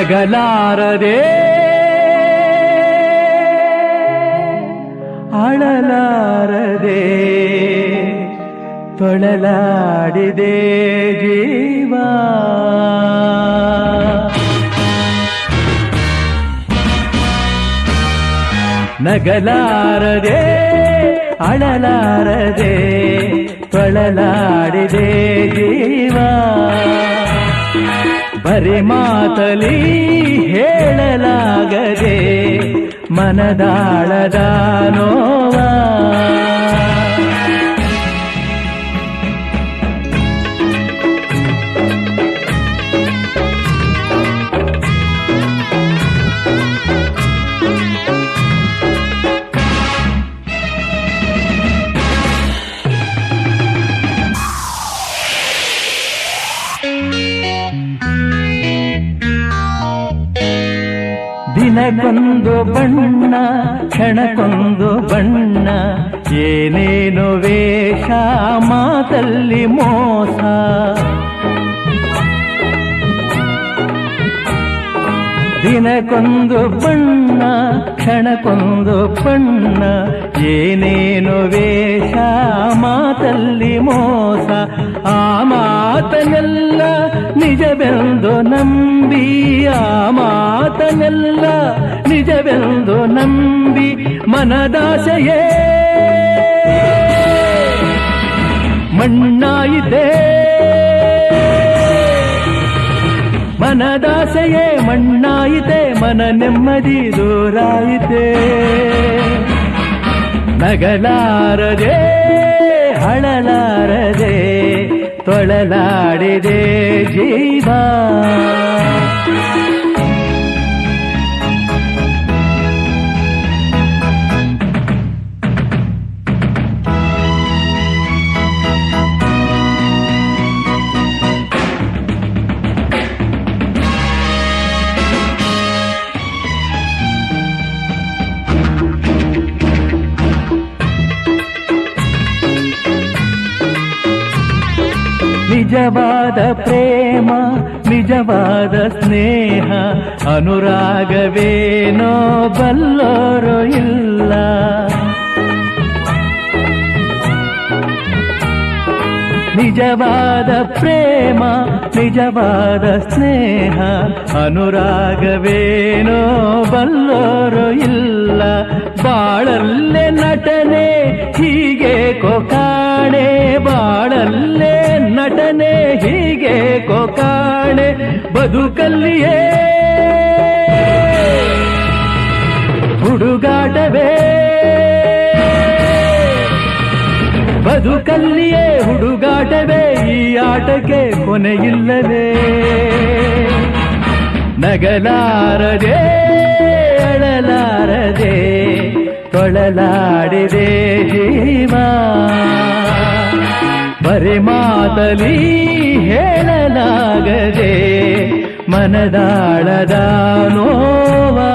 ನಗಲಾರದೆ ಅಳಲಾರದೆ ತೊಳಲಾಡಿದೆ ಜೀವ ನಗಲಾರದೆ ಅಳಲಾರದೆ ತೊಳಲಾಡಿದೆ ಜೀವ ಬರಿ ಮಾತಲಿ ಹೇಳಲಾಗದೆ ಮನದಾಳದ ನೋವ. ದಿನಕ್ಕೊಂದು ಬಣ್ಣ ಕ್ಷಣಕ್ಕೊಂದು ಬಣ್ಣ ಏನೇನು ವೇಷ ಮಾತಲ್ಲಿ ಮೋಸ ದಿನಕ್ಕೊಂದು ಬಣ್ಣ ಕ್ಷಣಕ್ಕೊಂದು ಬಣ್ಣ ಏನೇನು ವೇಷ ಮಾತಲ್ಲಿ ಮೋಸ ಆ ಮಾತನೆಲ್ಲ ನಿಜವೆಂದು ನಂಬಿ, ಆ ಮಾತನೆಲ್ಲ ನಿಜವೆಂದು ನಂಬಿ ಮನದಾಸೆಯೇ. ಮಣ್ಣಾಯಿತೆ. ಮನದಾಸೆಯೇ, ಮಣ್ಣಾಯಿತೆ, ಮನ ನೆಮ್ಮದಿ ದೂರಾಯಿತೆ. ನಗಲಾರದೆ, ಹಳಲಾರದೆ ತೊಳಲಾಡಿದೆ ಜೀವ. ನಿಜವಾದ ಪ್ರೇಮ, ನಿಜವಾದ ಸ್ನೇಹ, ಅನುರಾಗವೇನೋ ಬಲ್ಲೋರು ಇಲ್ಲ. ನಿಜವಾದ ಪ್ರೇಮ, ನಿಜವಾದ ಸ್ನೇಹ, ಅನುರಾಗವೇನೋ ಬಲ್ಲೋರು ಇಲ್ಲ. ಬಾಳಲ್ಲೇ ನಟನೆ ಕೊಕಾಣೆ ಬದುಕಲ್ಲಿಯೇ. ಹುಡುಗಾಟವೇ. ಬದುಕಲ್ಲಿಯೇ ಹುಡುಗಾಟವೇ ಈ ಆಟಕ್ಕೆ ಕೊನೆಯಿಲ್ಲವೇ ನಗಲಾರದೆ ಅಳಲಾರದೆ ಕೊಳಲಾಡಿದೆ ಜೀವ. ಬರೆ ಹೇಳಲಾಗದೆ ಮನದಾಳದ ನೋವಾ